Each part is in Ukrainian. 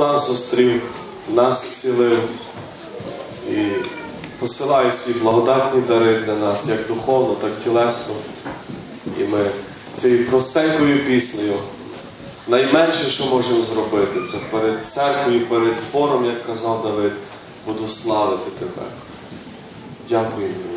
Нас зустрів, нас зцілив і посилає свій благодатні дари для нас, як духовно, так і тілесно. І ми цією простенькою піснею. Найменше, що можемо зробити, це перед церквою, перед спором, як казав Давид, буду славити тебе. Дякую.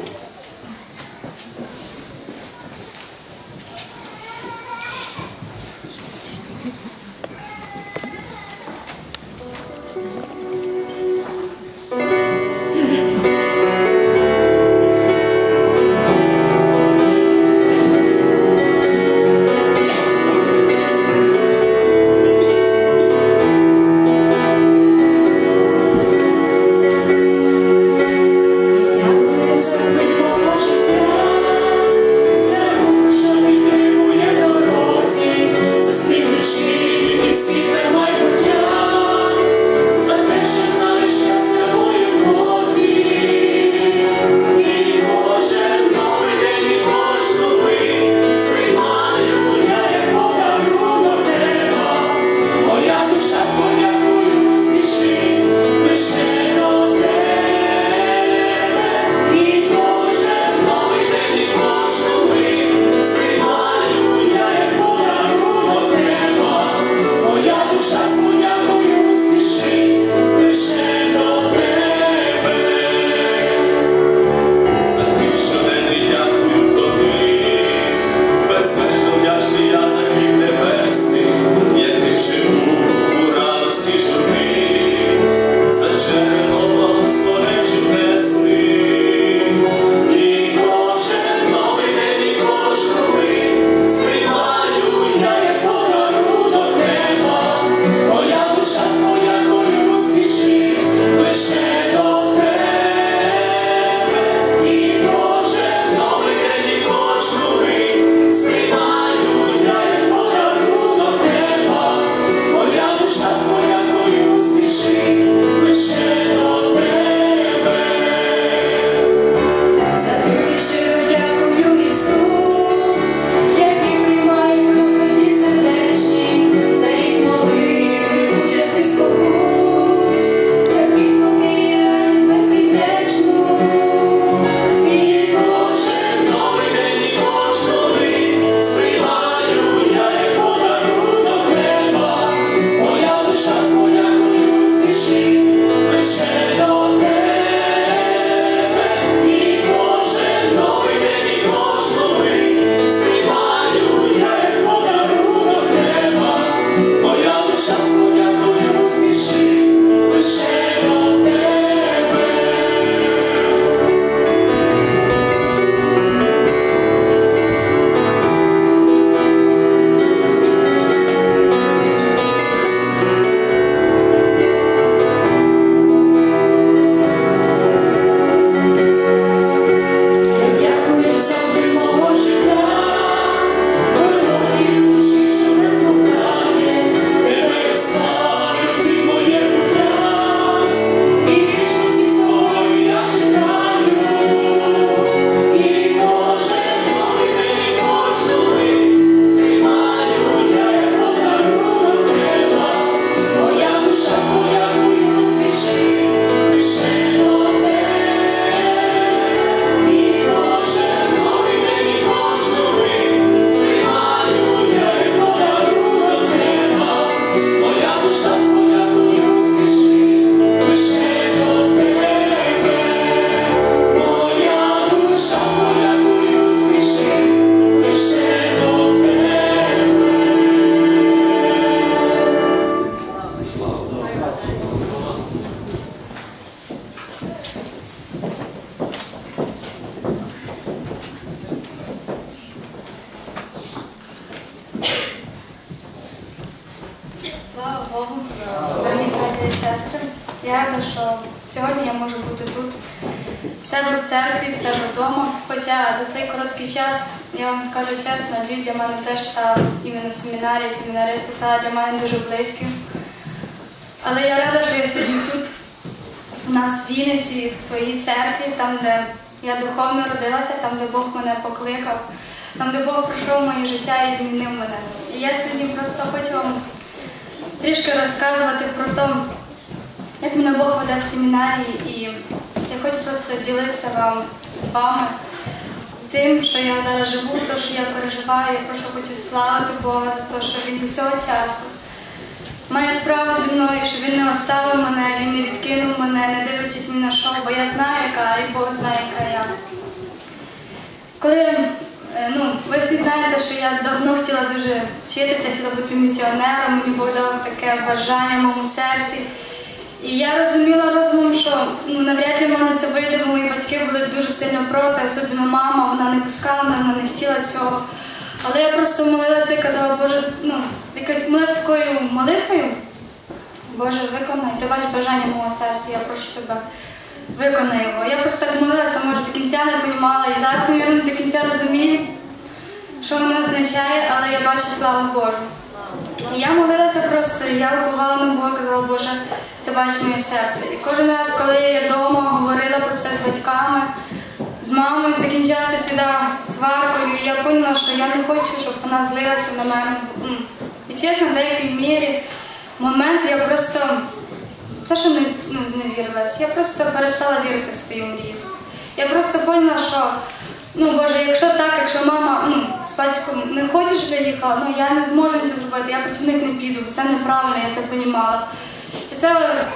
сьогодні я можу бути тут, Все себе в церкві, все себе вдома. Хоча за цей короткий час, я вам скажу чесно, Львів для мене теж став іменно семінарія, семінаристи стала для мене дуже близьким. Але я рада, що я сьогодні тут, у нас в Вінниці, в своїй церкві, там, де я духовно родилася, там, де Бог мене покликав, там, де Бог пройшов моє життя і змінив мене. І я сьогодні просто хочу вам трішки розказувати про те, як мене Бог веде в семінарії, і я хочу просто ділитися вам з вами тим, що я зараз живу, то, що я переживаю, я просто хочу славити Бога за те, що Він до цього часу має справу зі мною, що він не оставив мене, він не відкинув мене, не дивлячись ні на що, бо я знаю, яка, і Бог знає, яка я. Коли е, ну, ви всі знаєте, що я давно хотіла дуже вчитися, хотіла бути місіонером, мені Бог дав таке бажання в моєму серці. І я розуміла розумом, що ну, навряд ли в мене це вийде, бо мої батьки були дуже сильно проти, особливо мама, вона не пускала мене, вона не хотіла цього. Але я просто молилася і казала, Боже, ну, якось молилася такою молитвою. Боже, виконай, ти бачиш бажання мого серця, я прошу тебе, виконай його. Я просто так молилася, може до кінця не розуміла, і зараз, мабуть, до кінця розумію, що воно означає, але я бачу славу Божу. Я молилася просто, я уповала на Бога, казала, Боже, ти бачиш моє серце. І кожен раз, коли я вдома говорила про це з батьками, з мамою закінчилася сюди сваркою, і я поняла, що я не хочу, щоб вона злилася на мене. І чесно, в деякій мірі момент я просто те, що не, ну, не вірилась, я просто перестала вірити в свою мрію. Я просто поняла, що ну Боже, якщо так, якщо мама ну, батьком не хоче, щоб я ну я не зможу нічого зробити, я проти них не піду, це неправильно, я це понімала. І це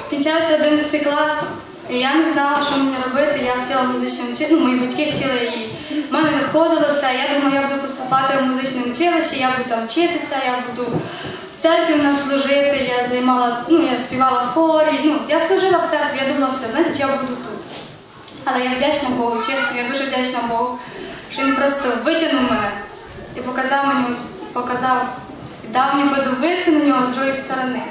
кінчався 11 клас. І я не знала, що мені робити. Я хотіла музичне училище, ну, мої батьки хотіли і в мене виходило це. Я думаю, я буду поступати в музичне училище, я буду там вчитися, я буду в церкві в нас служити. Я займала, ну я співала в хорі. Ну, я служила в церкві, я думала, все, значить я буду тут. Але я вдячна Богу, чесно, я дуже вдячна Богу, що він просто витягнув мене і показав мені, показав, дав мені подивитися на нього з другої сторони.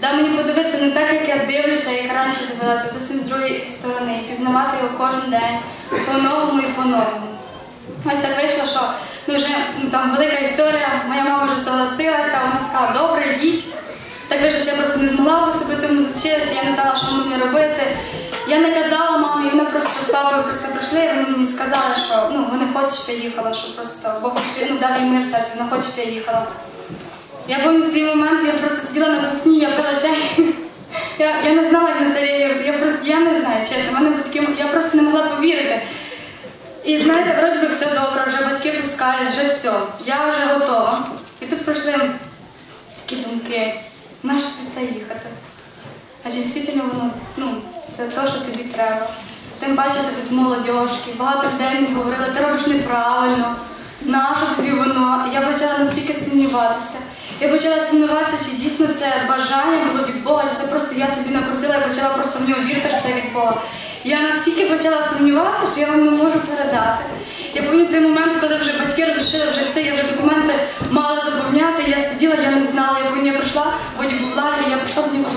Дав мені подивитися не так, як я дивлюся, як раніше дивилася, зовсім з другої сторони, і пізнавати його кожен день по-новому і по-новому. Ось так вийшло, що ну, вже ну, там велика історія, моя мама вже согласилася, вона сказала, добре, їдь. Так вийшло, що я просто не змогла поступити в музичилище, я не знала, що мені робити. Я не казала просто з папою просто прийшли, і вони мені сказали, що ну, вони хочуть, щоб я їхала, що просто Бог ну, дав їм мир серці, вона хоче, щоб я їхала. Я пам'ятаю свій момент, я просто сиділа на кухні, я пила чай. Я, я не знала, як на це реагувати. Я, я не знаю, чесно, мене був такий, я просто не могла повірити. І знаєте, вроді би все добре, вже батьки пускають, вже все, я вже готова. І тут пройшли такі думки, нащо ти їхати? Адже дійсно воно, ну, це те, що тобі треба. Тим паче ти тут молодіжки, багато людей мені говорили, ти робиш неправильно, нащо тобі воно? Я почала настільки сумніватися. Я почала сумніватися, чи дійсно це бажання було від Бога, чи це просто я собі накрутила і почала просто в нього вірити, що це від Бога. Я настільки почала сумніватися, що я вам не можу передати. Я пам'ятаю той момент, коли вже батьки розрішили вже все, я вже документи мала заповняти, я сиділа, я не знала. Я я прийшла, Боді був лагері, я прийшла до нього,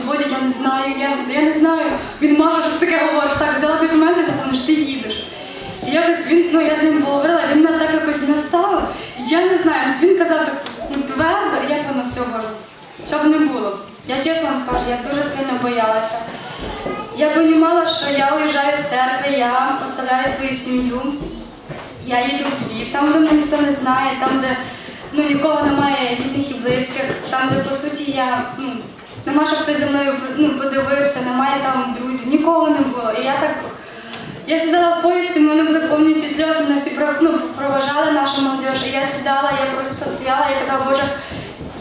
ну я з ним поговорила, він мене так якось наставив. Я не знаю, він казав так ну, твердо, як воно все може. Щоб не було. Я чесно вам скажу, я дуже сильно боялася. Я розуміла, що я уїжджаю з церкви, я оставляю свою сім'ю. Я їду в Львів, там, де мене ніхто не знає, там, де ну, нікого немає рідних і близьких, там, де по суті я ну, нема, щоб хтось зі мною ну, подивився, немає там друзів, нікого не було. І я так. Я сідала в поїзд, і в мене були повні сльози, мене всі ну, проважали нашу молодіж. І я сідала, я просто стояла і казала, Боже,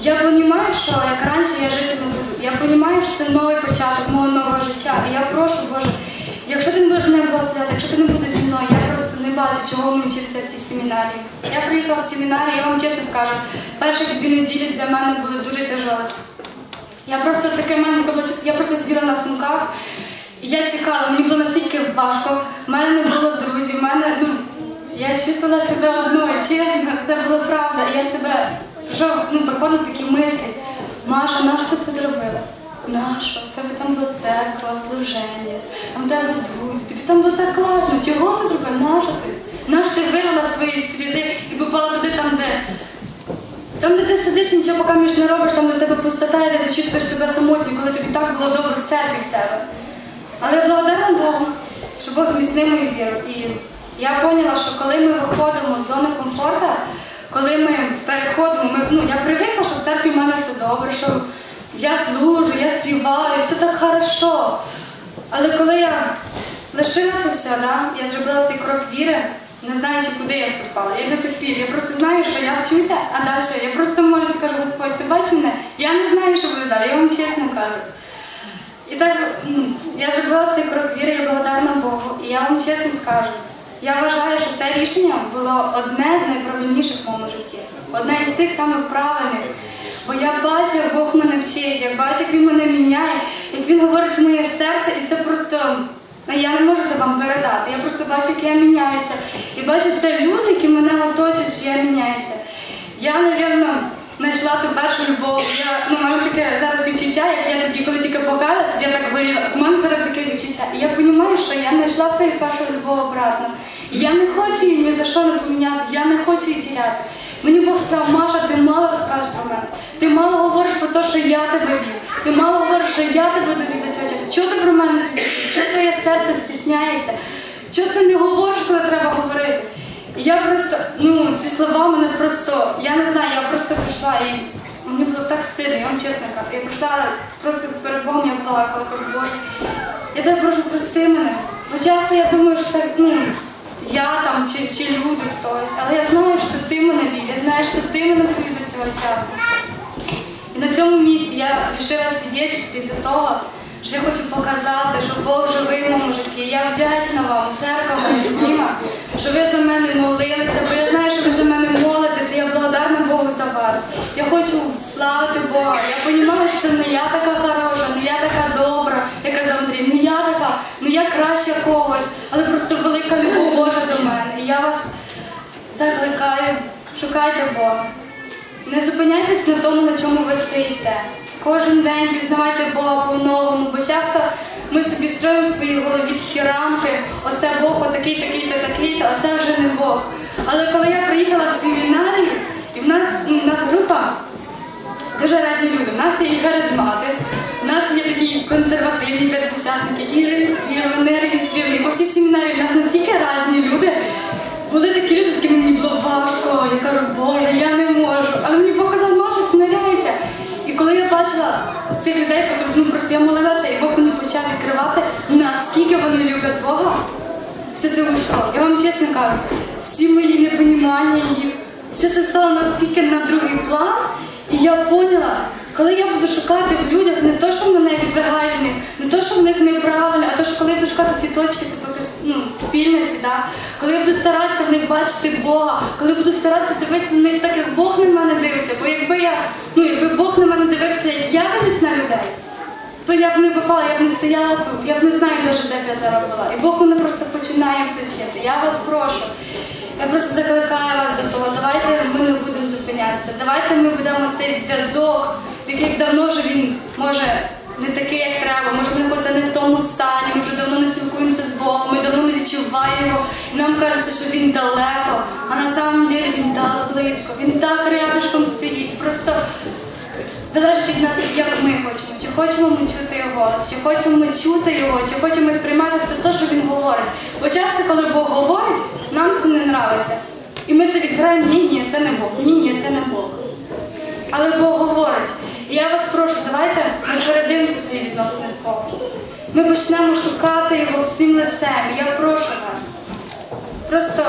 я розумію, що як раніше я жити не буду. Я розумію, що це новий початок мого нового життя. І я прошу, Боже, якщо ти не будеш мене благословляти, якщо ти не будеш зі мною, я просто не бачу, чого мені вчитися в тій семінарії. Я приїхала в семінарію, я вам чесно скажу, перші дві неділі для мене були дуже тяжелі. Я просто таке мене було я просто сиділа на сумках, я чекала, мені було настільки важко, в мене не було друзів, мене, ну, я чувствувала себе одною, чесно, це була правда. І я себе, що, ну, приходили такі мислі, Маша, нащо ти це зробила? Нащо? В тебе там була церква, служення, там в тебе друзі, тобі там було так класно. Чого ти зробила? Нащо ти? Нащо ти вирвала свої світи і попала туди там, де там, де ти сидиш, нічого поки між не робиш, там де в тебе пустота, і ти чувствуєш себе самотньо, коли тобі так було добре в церкві в себе. Але я благодарна Богу, що Бог зміцнив мою віру. І я поняла, що коли ми виходимо з зони комфорту, коли ми переходимо, ми, ну, я привикла, що в церкві в мене все добре, що я служу, я співаю, все так хорошо. Але коли я лишила це все, да, я зробила цей крок віри, не знаючи, куди я вступала. Я до цих пір. Я просто знаю, що я вчуся, а далі я просто молюся, кажу, Господь, ти бачиш мене? Я не знаю, що буде далі, я вам чесно кажу. І так я зробила цей крок віри, я благодарна Богу. І я вам чесно скажу, я вважаю, що це рішення було одне з найправильніших в моєму житті. Одне із тих самих правильних. Бо я бачу, як Бог мене вчить, я бачу, як він мене міняє, як він говорить в моє серце, і це просто. ну, Я не можу це вам передати. Я просто бачу, як я міняюся. І бачу це люди, які мене оточують, що я міняюся. Я, напевно, знайшла ту першу любов. Я ну, маю таке зараз відчуття, як я тоді, коли тільки покалася, я так горіла. У мене зараз таке відчуття. І я розумію, що я знайшла свою першу любов обратно. І я не хочу її ні за що не поміняти, я не хочу її тіряти. Мені Бог сказав, Маша, ти мало розкажеш про мене. Ти мало говориш про те, що я тебе вів. Ти мало говориш, що я тебе довів до цього часу. Чого ти про мене свідчиш? Чого твоє серце стісняється? Чого ти не говориш, коли треба говорити? І я просто, ну, ці слова мене просто, я не знаю, я просто прийшла і мені було так стидно, я вам чесно кажу. Я прийшла просто перед Богом, я плакала, кажу, Боже, я тебе прошу, прости мене. Бо часто я думаю, що це, ну, я там чи, чи люди хтось, але я знаю, що ти мене вів, я знаю, що ти мене довів до цього часу. І на цьому місці я вирішила свідчити за того, що я хочу показати, що Бог живий в моєму житті. Я вдячна вам, церква моя що ви за мене молилися, бо я знаю, що ви за мене молитеся. Я благодарна Богу за вас. Я хочу славити Бога. Я розумію, що це не я така хороша, не я така добра, як казав Андрій, не я така, не я краща когось, але просто велика любов Божа до мене. І я вас закликаю, шукайте Бога. Не зупиняйтесь на тому, на чому ви стоїте. Кожен день пізнавайте Бога по-новому, бо часто ми собі строїмо в своїй голові такі рамки, оце Бог, отакий, такий-то, такий-то, а це вже не Бог. Але коли я приїхала в семінарію, і в нас, в нас група дуже різні люди. У нас є і харизмати, у нас є такі консервативні п'ятдесятники, і реєстровані, не реєстровані. По всій семінарії в нас настільки різні люди. Були такі люди, з якими мені було важко. Я кажу, Боже, я не можу. Але мені Бог казав, Маша, смиряйся. Коли я бачила цих людей, ну просто я молилася, і Бог мені почав відкривати, наскільки вони люблять Бога, все це вийшло. Я вам чесно кажу, всі мої непонімання їх, все це стало настільки на другий план, і я поняла, коли я буду шукати в людях не то, що мене відвергають в них, не то, що в них неправильно, а то, що коли я буду шукати ці точки ну, спільності, да? коли я буду старатися в них бачити Бога, коли буду старатися дивитися на них так, як Бог на мене дивиться, бо якби я, ну якби Бог на мене дивився, як я дивлюсь на людей, то я б не попала, я б не стояла тут, я б не знаю навіть, де б я зараз була. І Бог мене просто починає все вчити. Я вас прошу. Я просто закликаю вас до того, давайте ми не будемо зупинятися. Давайте ми будемо цей зв'язок, який давно вже він може не такий, як треба. Може, ми знаходимося не в тому стані, ми вже давно не спілкуємося з Богом, ми давно не відчуваємо його. І нам кажеться, що він далеко, а на самом деле він так близько, він так рядышком стоїть. Просто Залежить від нас, як ми хочемо. Чи хочемо ми чути його чи хочемо ми чути його, чи хочемо ми сприймати все те, що він говорить. Бо часто, коли Бог говорить, нам це не нравиться. І ми це відбираємо, ні, ні, це не Бог, ні, ні, це не Бог. Але Бог говорить. І я вас прошу, давайте ми передивимося свої відносини з Богом. Ми почнемо шукати його всім лицем. Я прошу вас. Просто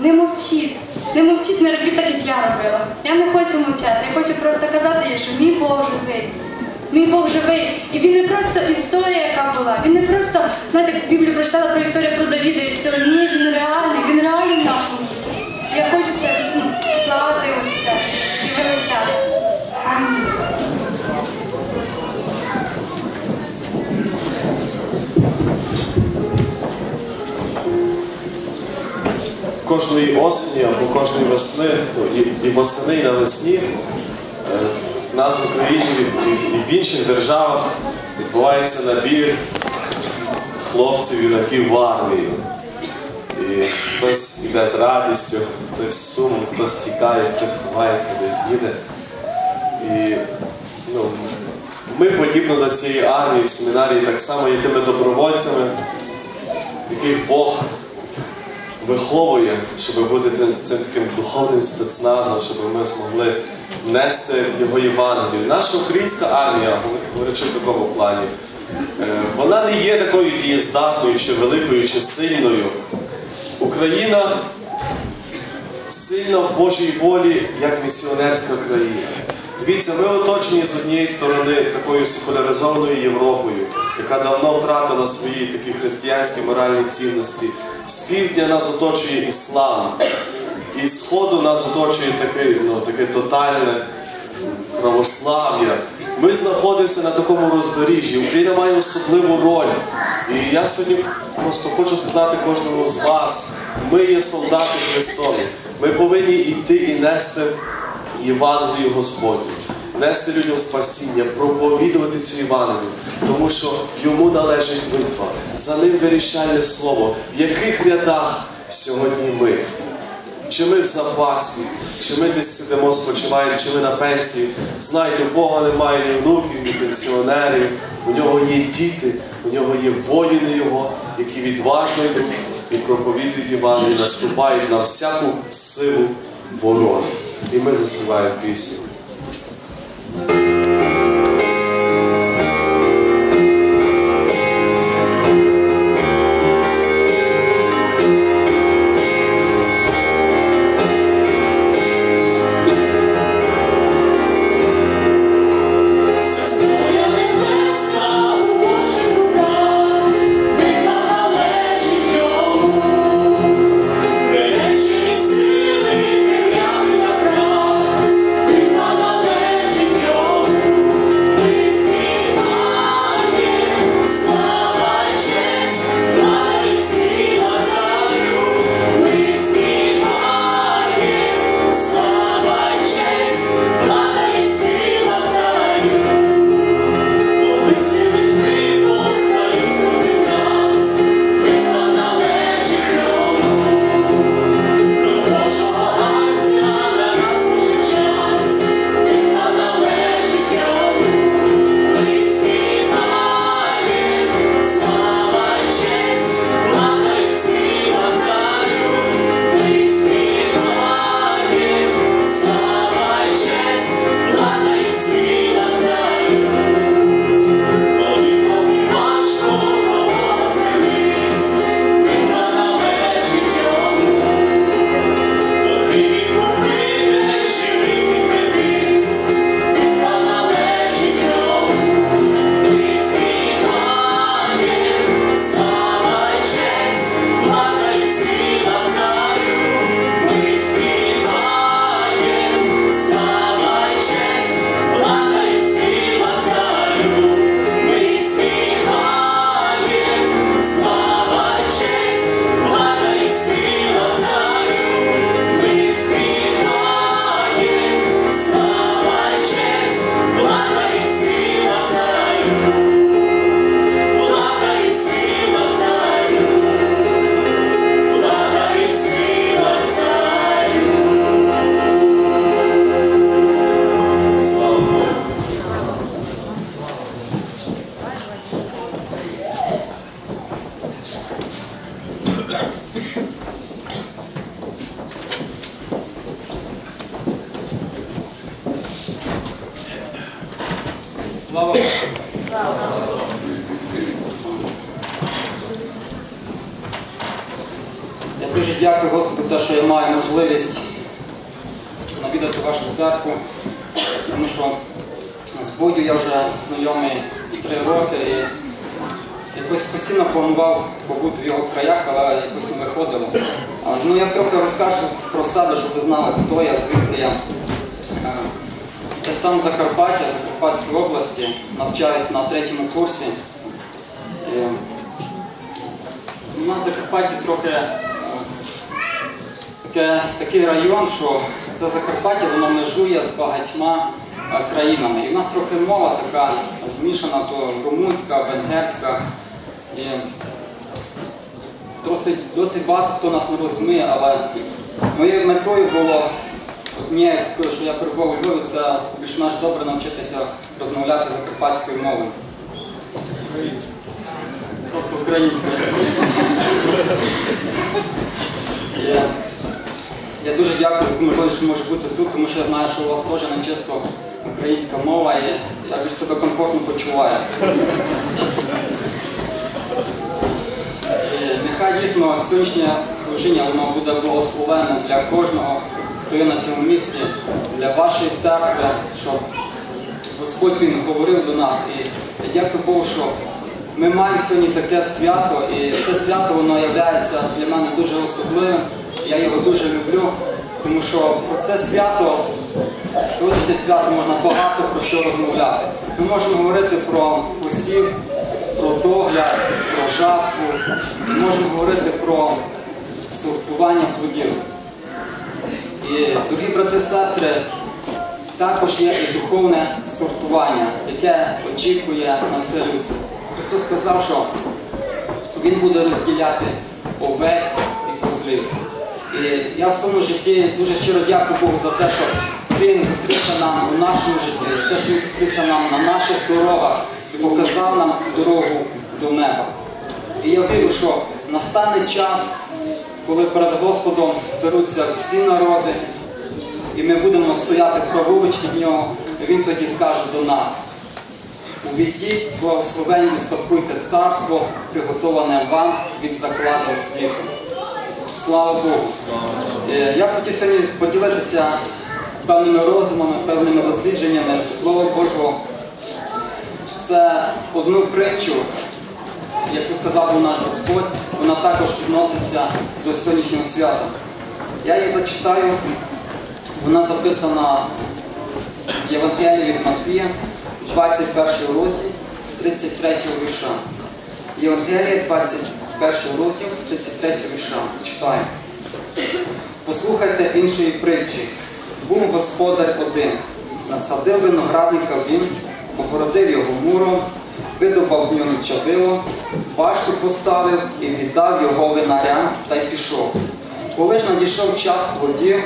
не мовчіть. Не мовчіть, не робіть так, як я робила. Я не хочу мовчати. Я хочу просто казати їй, що мій Бог живий. Мій Бог живий. І він не просто історія, яка була. Він не просто, знаєте, як Біблію прочитала про історію про Давіда і все. Ні, він реальний, він реальний в нашому житті. Я хочу це ну, славити кожної осені або кожної весни, і, і восени, і навесні, е, в нас в Україні і в інших державах відбувається набір хлопців юнаків в армію. І хтось йде з радістю, хтось з сумом, хтось тікає, хтось ховається, десь їде. І ну, ми подібно до цієї армії в семінарії так само є тими добровольцями, яких Бог виховує, щоб бути цим таким духовним спецназом, щоб ми змогли нести його Євангелію. Наша українська армія, говорячи в такому плані, е, вона не є такою дієздатною, чи великою, чи сильною. Україна сильна в Божій волі, як місіонерська країна. Дивіться, ми оточені з однієї сторони такою секуляризованою Європою, яка давно втратила свої такі християнські моральні цінності. З півдня нас оточує іслам, і з сходу нас оточує таке, ну, таке тотальне православ'я. Ми знаходимося на такому роздоріжжі. Україна має особливу роль. І я сьогодні просто хочу сказати кожному з вас: ми є солдати Христові. Ми повинні йти і нести Євангелію Господню, нести людям спасіння, проповідувати цю Євангелію, тому що йому належить битва, за ним вирішальне слово. В яких рядах сьогодні ми? Чи ми в запасі, чи ми десь сидимо, спочиваємо, чи ми на пенсії. Знаєте, у Бога немає ні внуків, ні пенсіонерів. У нього є діти, у нього є воїни його, які відважно йдуть і проповідують Євангелію, наступають на всяку силу ворога. І ми заспіваємо пісню. Планував в його краях, але якось не виходило. Ну, я трохи розкажу про себе, щоб ви знали, хто я, звідки я. Е, Я сам Закарпаття, Закарпатської області, навчаюсь на третьому курсі. У нас в Закарпатті трохи е, таке, такий район, що це Закарпаття, воно межує з багатьма е, країнами. І в нас трохи мова така змішана, то румунська, венгерська. Досить, досить багато хто нас не розуміє, але моєю метою було однією з такою, що я перебував у Львові, це більш-менш добре навчитися розмовляти закарпатською мовою. Тобто українською. Я дуже дякую, що можу бути тут, тому що я знаю, що у вас теж не чисто українська мова, і я більш себе комфортно почуваю. Нехай дійсно сьогоднішнє служіння воно буде благословенне для кожного, хто є на цьому місці, для вашої церкви, щоб Господь Він говорив до нас. І я дякую Богу, що ми маємо сьогодні таке свято, і це свято воно є для мене дуже особливим. Я його дуже люблю, тому що про це свято, сьогоднішнє свято можна багато про що розмовляти. Ми можемо говорити про посів, про догляд, про жатву, можемо говорити про сортування плодів. І, дорогі брати і сестри, також є і духовне сортування, яке очікує на все людство. Христос сказав, що Він буде розділяти овець і козлів. І я в своєму житті дуже щиро дякую Богу за те, що Він зустрівся нам у нашому житті, за те, що Він зустрівся нам на наших дорогах і показав нам дорогу до неба. І я вірю, що настане час, коли перед Господом зберуться всі народи, і ми будемо стояти праворуч від нього, і він тоді скаже до нас. Увійдіть, благословенні, спадкуйте царство, приготоване вам від закладу світу. Слава Богу! Е, Я хотів сьогодні поділитися певними роздумами, певними дослідженнями Слова Божого. Це одну притчу, яку сказав був наш Господь, вона також відноситься до сьогоднішнього свята. Я її зачитаю, вона записана в Євангелії від Матвія, 21 розділ з 33 вірша. Євангелія, 21 розділ з 33 вірша. Читаю. Послухайте іншої притчі. Був господар один, насадив виноградника він, огородив його муром, видобав в ньому чавило, башту поставив і віддав його винарям та й пішов. Коли ж надійшов час плодів,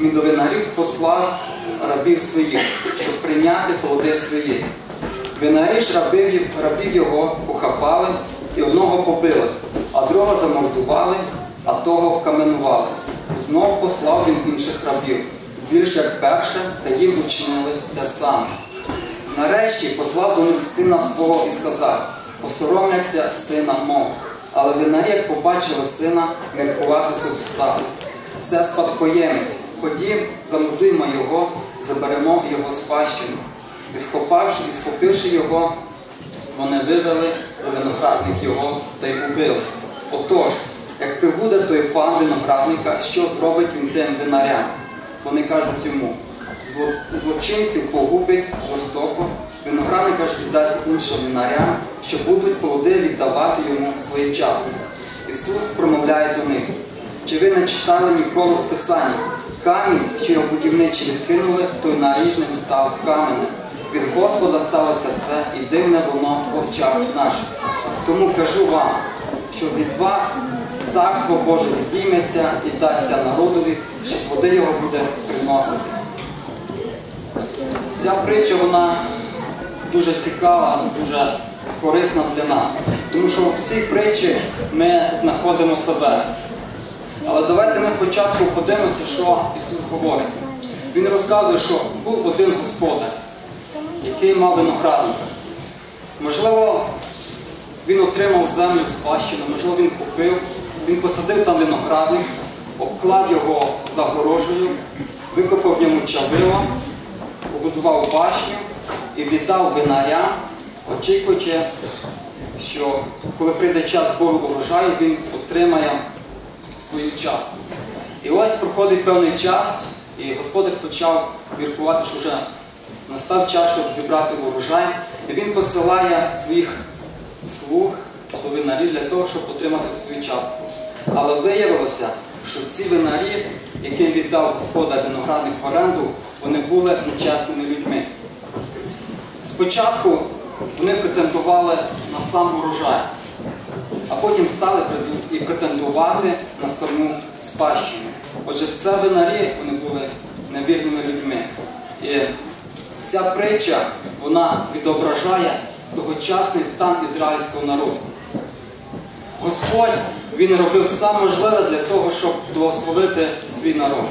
він до винарів послав рабів своїх, щоб прийняти плоди свої. Винарі ж рабів, рабів його похапали і одного побили, а другого замордували, а того вкаменували. Знов послав він інших рабів, більш як перше, та їм учинили те саме. Нарешті послав до них сина свого і сказав, посоромляться сина мого. Але винарі, як побачили сина, міркувати собі стали. Це спадкоємець. Ходім, замордуємо його, заберемо його спадщину. І схопавши, і схопивши його, вони вивели до виноградник його та й убили. Отож, як прибуде той пан виноградника, що зробить він тим винарям? Вони кажуть йому, «Зло- злочинців погубить жорстоко, виноградника ж віддасть іншим винарям, що будуть плоди віддавати йому своєчасно. Ісус промовляє до них, чи ви не читали ніколи в Писанні? Камінь, що його будівничі відкинули, той наріжним став каменем. Від Господа сталося це, і дивне воно в очах наших. Тому кажу вам, що від вас царство Боже відійметься і дасться народові, що плоди його буде приносити. Ця притча вона дуже цікава, дуже корисна для нас. Тому що в цій притчі ми знаходимо себе. Але давайте ми спочатку подивимося, що Ісус говорить. Він розказує, що був один господар, який мав виноградника. Можливо, він отримав землю спадщину, можливо, він купив, він посадив там виноградник, обклав його загорожею, викопав в ньому чавило, побудував башню і віддав винарям, очікуючи, що коли прийде час Богу урожаю, він отримає свою частку. І ось проходить певний час, і господар почав міркувати, що вже настав час, щоб зібрати урожай. І він посилає своїх слуг до винарів для того, щоб отримати свою частку. Але виявилося, що ці винарі, яким віддав господар виноградник в оренду, вони були нечесними людьми. Спочатку вони претендували на сам урожай, а потім стали і претендувати на саму спадщину. Отже, це винарі вони були невірними людьми. І ця притча вона відображає тогочасний стан ізраїльського народу. Господь Він робив все можливе для того, щоб благословити свій народ.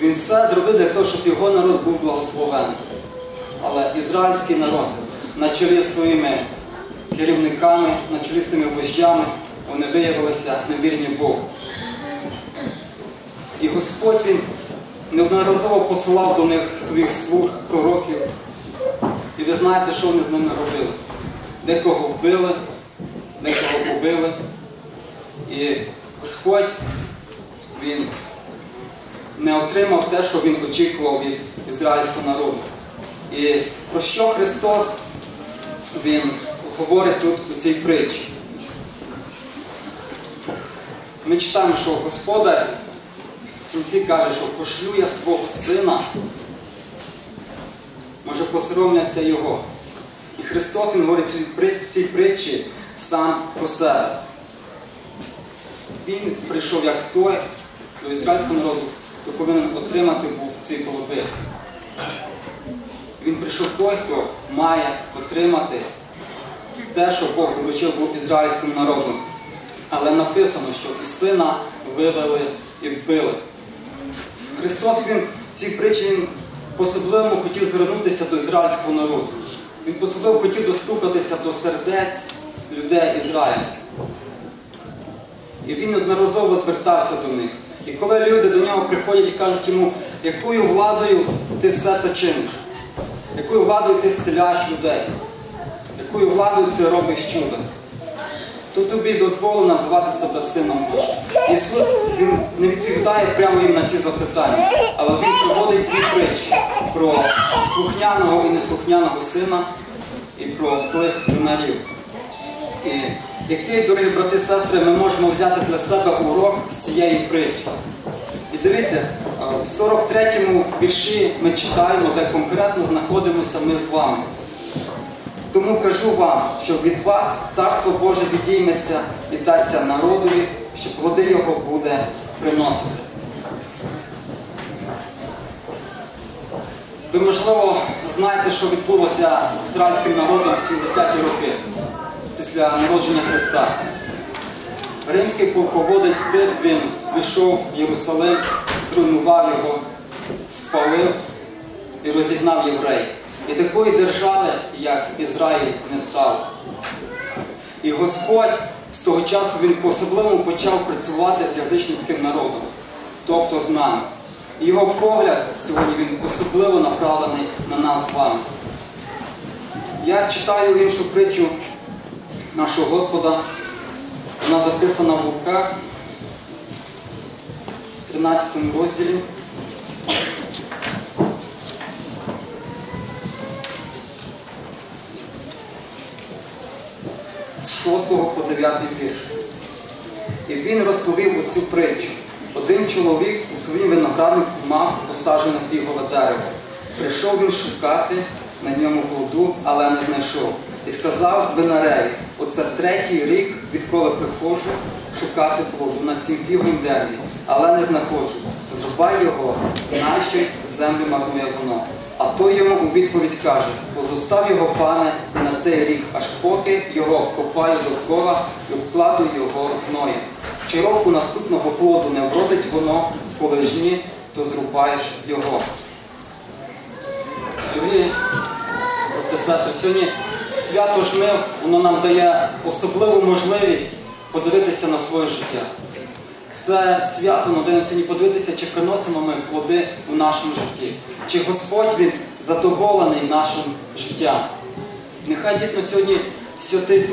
Він все зробив для того, щоб його народ був благословений. Але ізраїльський народ на чолі з своїми керівниками, на чолі з своїми вождями, вони виявилися невірні Богу. І Господь він неодноразово посилав до них своїх слуг, пророків. І ви знаєте, що вони з ними робили. Декого вбили, декого побили. І Господь він не отримав те, що він очікував від ізраїльського народу. І про що Христос Він говорить тут у цій притчі? Ми читаємо, що Господар в кінці каже, що пошлю я свого сина, може посоромляться його. І Христос Він говорить в цій притчі сам про себе. Він прийшов як той до ізраїльського народу, хто повинен отримати був ці голуби. Він прийшов той, хто має отримати те, що Бог доручив був ізраїльському народу. Але написано, що і сина вивели і вбили. Христос Він притчі він по-особливому хотів звернутися до ізраїльського народу. Він по-особливо хотів достукатися до сердець людей Ізраїля. І він одноразово звертався до них. І коли люди до нього приходять і кажуть йому, якою владою ти все це чиниш, якою владою ти зціляєш людей, якою владою ти робиш чудо, то тобі дозволено називати себе сином Божим. Ісус він не відповідає прямо їм на ці запитання, але Він проводить дві притчі про слухняного і неслухняного сина і про злих юнарів. І який, дорогі брати і сестри, ми можемо взяти для себе урок з цієї притчі. І дивіться, в 43-му вірші ми читаємо, де конкретно знаходимося ми з вами. Тому кажу вам, що від вас Царство Боже відійметься і дасться народові, що плоди його буде приносити. Ви, можливо, знаєте, що відбулося з ізраїльським народом в 70-ті роки після народження Христа. Римський полководець Тит, він війшов в Єрусалим, зруйнував його, спалив і розігнав євреїв. І такої держави, як Ізраїль, не стало. І Господь з того часу він по-особливому почав працювати з язичницьким народом, тобто з нами. Його погляд сьогодні він особливо направлений на нас з вами. Я читаю іншу притчу нашого Господа. Вона записана в Луках в 13 розділі. З 6 по 9 вірш. І він розповів оцю притчу. Один чоловік у своїм винограднику мав посаджене фігове дерево. Прийшов він шукати на ньому плоду, але не знайшов. І сказав винареві, оце третій рік, відколи приходжу шукати плоду на цім фіговім дереві, але не знаходжу. Зрубай його, нащо землю марнує воно. А той йому у відповідь каже: позостав його, пане, на цей рік, аж поки його копаю довкола і обкладу його гноєм. Чи року наступного плоду не вродить воно, коли жні, то зрубаєш його. Дорогі сестри, сьогодні свято жнив, воно нам дає особливу можливість подивитися на своє життя. Це свято ми даємо сьогодні подивитися, чи приносимо ми плоди у нашому житті, чи Господь він задоволений нашим життям. Нехай дійсно сьогодні святий